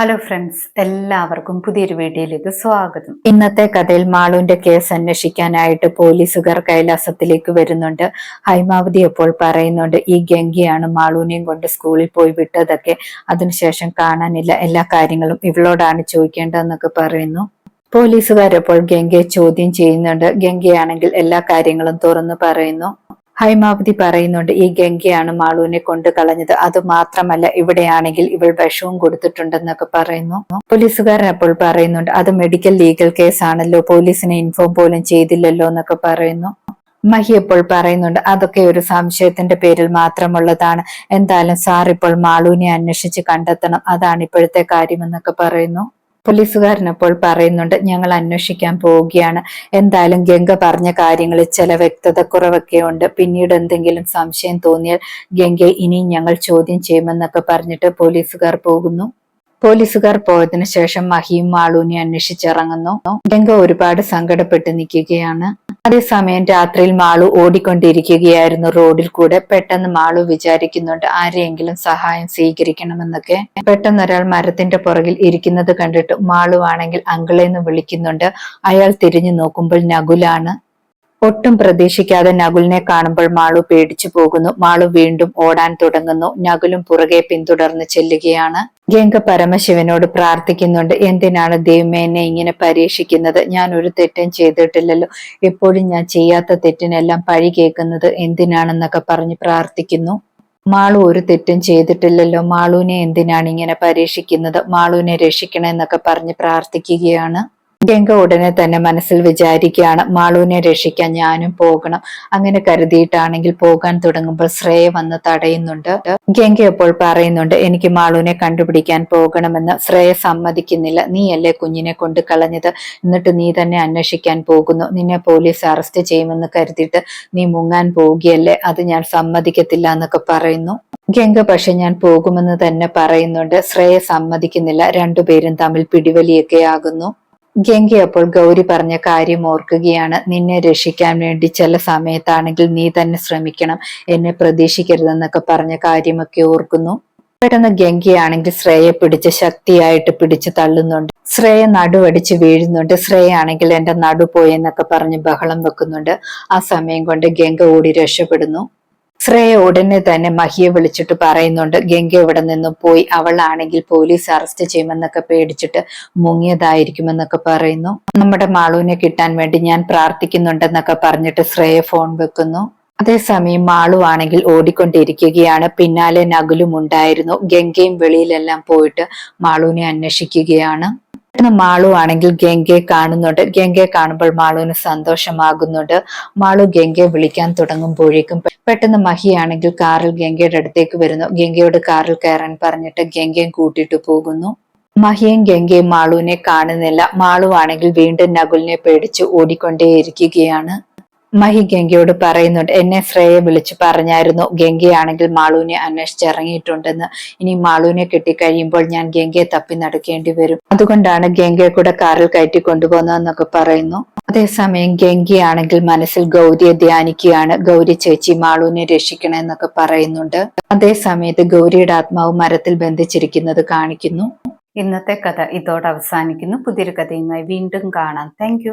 Hello friends എല്ലാവർക്കും പുതിയൊരു വീഡിയോയിലേക്ക് സ്വാഗതം. ഇന്നത്തെ കഥയിൽ മാളുവിന്റെ കേസ് അന്വേഷിക്കാനായിട്ട് പോലീസുകാർ കൈലാസത്തിലേക്ക് വരുന്നുണ്ട്. ഹൈമാവതി അപ്പോൾ പറയുന്നുണ്ട് ഈ ഗംഗിയാണ് മാളുവിനെയും കൊണ്ട് സ്കൂളിൽ പോയി വിട്ടതൊക്കെ. അതിനുശേഷം കാണാനില്ല എല്ലാ കാര്യങ്ങളും ഇവളോടാണ് ചോദിക്കേണ്ടതെന്നൊക്കെ പറയുന്നു. പോലീസുകാരെപ്പോൾ ഗംഗയെ ചോദ്യം ചെയ്യുന്നുണ്ട്. ഗംഗയാണെങ്കിൽ എല്ലാ കാര്യങ്ങളും തുറന്നു പറയുന്നു. ഹൈമാവതി പറയുന്നുണ്ട് ഈ ഗംഗയാണ് മാളുവിനെ കൊണ്ട് കളഞ്ഞത്. അത് മാത്രമല്ല ഇവിടെയാണെങ്കിൽ ഇവൾ വിഷവും കൊടുത്തിട്ടുണ്ടെന്നൊക്കെ പറയുന്നു. പോലീസുകാരൻ അപ്പോൾ പറയുന്നുണ്ട് അത് മെഡിക്കൽ ലീഗൽ കേസ് ആണല്ലോ. പോലീസിനെ ഇൻഫോം പോലും ചെയ്തില്ലല്ലോ എന്നൊക്കെ പറയുന്നു. മഹി ഇപ്പോൾ പറയുന്നുണ്ട് അതൊക്കെ ഒരു സംശയത്തിന്റെ പേരിൽ മാത്രമുള്ളതാണ്. എന്തായാലും സാർ ഇപ്പോൾ മാളുവിനെ അന്വേഷിച്ച് കണ്ടെത്തണം. അതാണ് ഇപ്പോഴത്തെ കാര്യമെന്നൊക്കെ പറയുന്നു. പോലീസുകാരനപ്പോൾ പറയുന്നുണ്ട് ഞങ്ങൾ അന്വേഷിക്കാൻ പോവുകയാണ്. എന്തായാലും ഗംഗ പറഞ്ഞ കാര്യങ്ങളിൽ ചില വ്യക്തത കുറവൊക്കെ ഉണ്ട്. പിന്നീട് എന്തെങ്കിലും സംശയം തോന്നിയാൽ ഗംഗയെ ഇനിയും ഞങ്ങൾ ചോദ്യം ചെയ്യുമെന്നൊക്കെ പറഞ്ഞിട്ട് പോലീസുകാർ പോകുന്നു. പോലീസുകാർ പോയതിനു ശേഷം മഹിയും മാളൂനെ അന്വേഷിച്ചിറങ്ങുന്നു. ഗംഗ ഒരുപാട് സങ്കടപ്പെട്ട് നിൽക്കുകയാണ്. അതേസമയം രാത്രിയിൽ മാളു ഓടിക്കൊണ്ടിരിക്കുകയായിരുന്നു. റോഡിൽ കൂടെ പെട്ടെന്ന് മാളു വിചാരിക്കുന്നുണ്ട് ആരെയെങ്കിലും സഹായം സ്വീകരിക്കണമെന്നൊക്കെ. പെട്ടെന്ന് ഒരാൾ മരത്തിന്റെ പുറകിൽ ഇരിക്കുന്നത് കണ്ടിട്ട് മാളു ആണെങ്കിൽ അങ്കിളെന്ന് വിളിക്കുന്നുണ്ട്. അയാൾ തിരിഞ്ഞു നോക്കുമ്പോൾ നകുലാണ് ഒട്ടും പ്രതീക്ഷിക്കാതെ നകുലിനെ കാണുമ്പോൾ മാളു പേടിച്ചു പോകുന്നു. മാളു വീണ്ടും ഓടാൻ തുടങ്ങുന്നു. നകുലും പുറകെ പിന്തുടർന്ന് ചെല്ലുകയാണ്. ഗംഗ പരമശിവനോട് പ്രാർത്ഥിക്കുന്നുണ്ട്. എന്തിനാണ് ദൈവമേ എന്നെ ഇങ്ങനെ പരീക്ഷിക്കുന്നത്? ഞാൻ ഒരു തെറ്റും ചെയ്തിട്ടില്ലല്ലോ. എപ്പോഴും ഞാൻ ചെയ്യാത്ത തെറ്റിനെല്ലാം പഴി കേൾക്കുന്നത് എന്തിനാണെന്നൊക്കെ പറഞ്ഞ് പ്രാർത്ഥിക്കുന്നു. മാളു ഒരു തെറ്റും ചെയ്തിട്ടില്ലല്ലോ. മാളുവിനെ എന്തിനാണ് ഇങ്ങനെ പരീക്ഷിക്കുന്നത്? മാളുവിനെ രക്ഷിക്കണമെന്നൊക്കെ പറഞ്ഞ് പ്രാർത്ഥിക്കുകയാണ്. ഗംഗ ഉടനെ തന്നെ മനസ്സിൽ വിചാരിക്കുകയാണ് മാളുവിനെ രക്ഷിക്കാൻ ഞാനും പോകണം. അങ്ങനെ കരുതിയിട്ടാണെങ്കിൽ പോകാൻ തുടങ്ങുമ്പോൾ ശ്രേയ വന്ന് തടയുന്നുണ്ട്. ഗംഗ അപ്പോൾ പറയുന്നുണ്ട് എനിക്ക് മാളുവിനെ കണ്ടുപിടിക്കാൻ പോകണമെന്ന്. ശ്രേയ സമ്മതിക്കുന്നില്ല നീയല്ലേ കുഞ്ഞിനെ കൊണ്ട് കളഞ്ഞത്? എന്നിട്ട് നീ തന്നെ അന്വേഷിക്കാൻ പോകുന്നു. നിന്നെ പോലീസ് അറസ്റ്റ് ചെയ്യുമെന്ന് കരുതിയിട്ട് നീ മുങ്ങാൻ പോവുകയല്ലേ അത് ഞാൻ സമ്മതിക്കത്തില്ല എന്നൊക്കെ പറയുന്നു. ഗംഗ പക്ഷെ ഞാൻ പോകുമെന്ന് തന്നെ പറയുന്നുണ്ട്. ശ്രേയ സമ്മതിക്കുന്നില്ല രണ്ടുപേരും തമ്മിൽ പിടിവലിയൊക്കെ ആകുന്നു. ഗംഗ അപ്പോൾ ഗൗരി പറഞ്ഞ കാര്യം ഓർക്കുകയാണ്. നിന്നെ രക്ഷിക്കാൻ വേണ്ടി ചില സമയത്താണെങ്കിൽ നീ തന്നെ ശ്രമിക്കണം. എന്നെ പ്രതീക്ഷിക്കരുതെന്നൊക്കെ പറഞ്ഞ കാര്യമൊക്കെ ഓർക്കുന്നു. പെട്ടെന്ന് ഗംഗയാണെങ്കിൽ ശ്രേയെ പിടിച്ച് ശക്തിയായിട്ട് പിടിച്ച് തള്ളുന്നുണ്ട്. ശ്രേയ നടുവടിച്ച് വീഴുന്നുണ്ട്. ശ്രേയാണെങ്കിൽ എന്റെ നടു പോയെന്നൊക്കെ പറഞ്ഞ് ബഹളം വെക്കുന്നുണ്ട്. ആ സമയം കൊണ്ട് ഗംഗ ഓടി രക്ഷപ്പെടുന്നു. ശ്രേയ ഉടനെ തന്നെ മഹിയെ വിളിച്ചിട്ട് പറയുന്നുണ്ട് ഗംഗ ഇവിടെ നിന്നും പോയി അവളാണെങ്കിൽ പോലീസ് അറസ്റ്റ് ചെയ്യുമെന്നൊക്കെ പേടിച്ചിട്ട് മുങ്ങിയതായിരിക്കുമെന്നൊക്കെ പറയുന്നു. നമ്മുടെ മാളുവിനെ കിട്ടാൻ വേണ്ടി ഞാൻ പ്രാർത്ഥിക്കുന്നുണ്ടെന്നൊക്കെ പറഞ്ഞിട്ട് ശ്രേയ ഫോൺ വെക്കുന്നു. അതേസമയം മാളു ആണെങ്കിൽ ഓടിക്കൊണ്ടിരിക്കുകയാണ്. പിന്നാലെ നകുലും ഉണ്ടായിരുന്നു. ഗംഗയും വെളിയിലെല്ലാം പോയിട്ട് മാളുവിനെ അന്വേഷിക്കുകയാണ്. പെട്ടെന്ന് മാളു ആണെങ്കിൽ ഗംഗയെ കാണുന്നുണ്ട്. ഗംഗയെ കാണുമ്പോൾ മാളുവിന് സന്തോഷമാകുന്നുണ്ട്. മാളു ഗംഗയെ വിളിക്കാൻ തുടങ്ങുമ്പോഴേക്കും പെട്ടെന്ന് മഹിയാണെങ്കിൽ കാറിൽ ഗംഗയുടെ അടുത്തേക്ക് വരുന്നു. ഗംഗയോട് കാറിൽ കയറാൻ പറഞ്ഞിട്ട് ഗംഗയും കൂട്ടിയിട്ട് പോകുന്നു. മഹിയും ഗംഗയും മാളുവിനെ കാണുന്നില്ല. മാളു ആണെങ്കിൽ വീണ്ടും നകുലിനെ പേടിച്ച് ഓടിക്കൊണ്ടേയിരിക്കുകയാണ്. മഹി ഗംഗയോട് പറയുന്നുണ്ട് എന്നെ ശ്രേയ വിളിച്ചു പറഞ്ഞായിരുന്നു ഗംഗയാണെങ്കിൽ മാളുവിനെ അന്വേഷിച്ചിറങ്ങിയിട്ടുണ്ടെന്ന്. ഇനി മാളുവിനെ കിട്ടിക്കഴിയുമ്പോൾ ഞാൻ ഗംഗയെ തപ്പി നടക്കേണ്ടി വരും. അതുകൊണ്ടാണ് ഗംഗയെ കൂടെ കാറിൽ കയറ്റി കൊണ്ടുപോകുന്നതെന്നൊക്കെ പറയുന്നു. അതേസമയം ഗംഗയാണെങ്കിൽ മനസ്സിൽ ഗൗരിയെ ധ്യാനിക്കുകയാണ്. ഗൗരി ചേച്ചി മാളുവിനെ രക്ഷിക്കണമെന്നൊക്കെ പറയുന്നുണ്ട്. അതേസമയത്ത് ഗൗരിയുടെ ആത്മാവ് മരത്തിൽ ബന്ധിച്ചിരിക്കുന്നത് കാണിക്കുന്നു. ഇന്നത്തെ കഥ ഇതോടെ അവസാനിക്കുന്നു. പുതിയൊരു കഥയുമായി വീണ്ടും കാണാം. താങ്ക്